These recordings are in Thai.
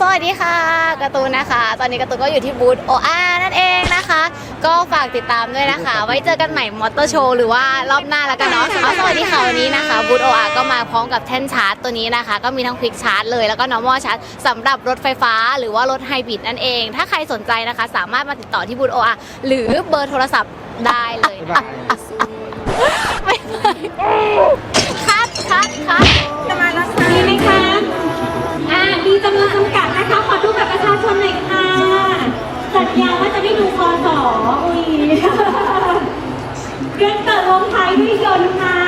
สวัสดีค่ะการ์ตูนนะคะ ตอนนี้การ์ตูนก็อยู่ที่บูธโออานั่นเองนะคะ ก็ฝากติดตามด้วยนะคะ ไว้เจอกันใหม่มอเตอร์โชว์หรือว่ารอบหน้าแล้วกันเนาะเอาสวัสดีค่ะวันนี้นะคะบูธโออาก็มาพร้อมกับแท่นชาร์จตัวนี้นะคะ ก็มีทั้งควิกชาร์จเลยแล้วก็ normal ชาร์จสำหรับรถไฟฟ้าหรือว่ารถไฮบริดนั่นเอง ถ้าใครสนใจนะคะ สามารถมาติดต่อที่บูธโออาหรือเบอร์โทรศัพท์ได้เลยนะคะไม่ไม่ อุ้ยเดือนเติร์ลงท้ายด้วยยนต์ค่ะ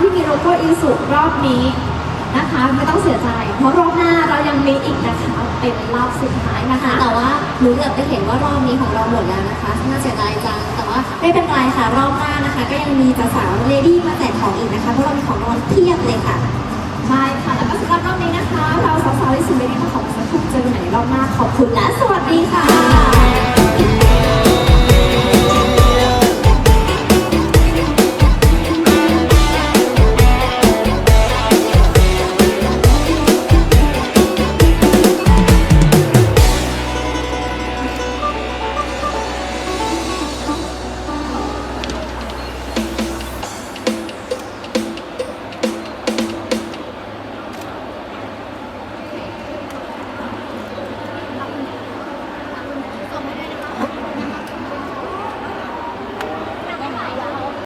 ที่มีโลโก้อินสุรอบนี้นะคะ ไม่ต้องเสียใจ เพราะรอบหน้าเรายังมีอีกนะคะเป็นรอบสุดท้ายนะคะ แต่ว่าหนูเหลือบไปเห็นว่ารอบนี้ของเราหมดแล้วนะคะน่าเสียดายจังแต่ว่าไม่เป็นไรค่ะรอบหน้านะคะ ก็ยังมีสาวๆเลดี้มาแจกของอีกนะคะเพราะเรามีของรางวัลเพียบเลยค่ะใช่ค่ะแล้วก็สำหรับรอบนี้นะคะ เราสาวๆที่สุดเลยที่มาขอบคุณสักครู่เจอกันใหม่รอบหน้าขอบคุณและสวัสดีค่ะ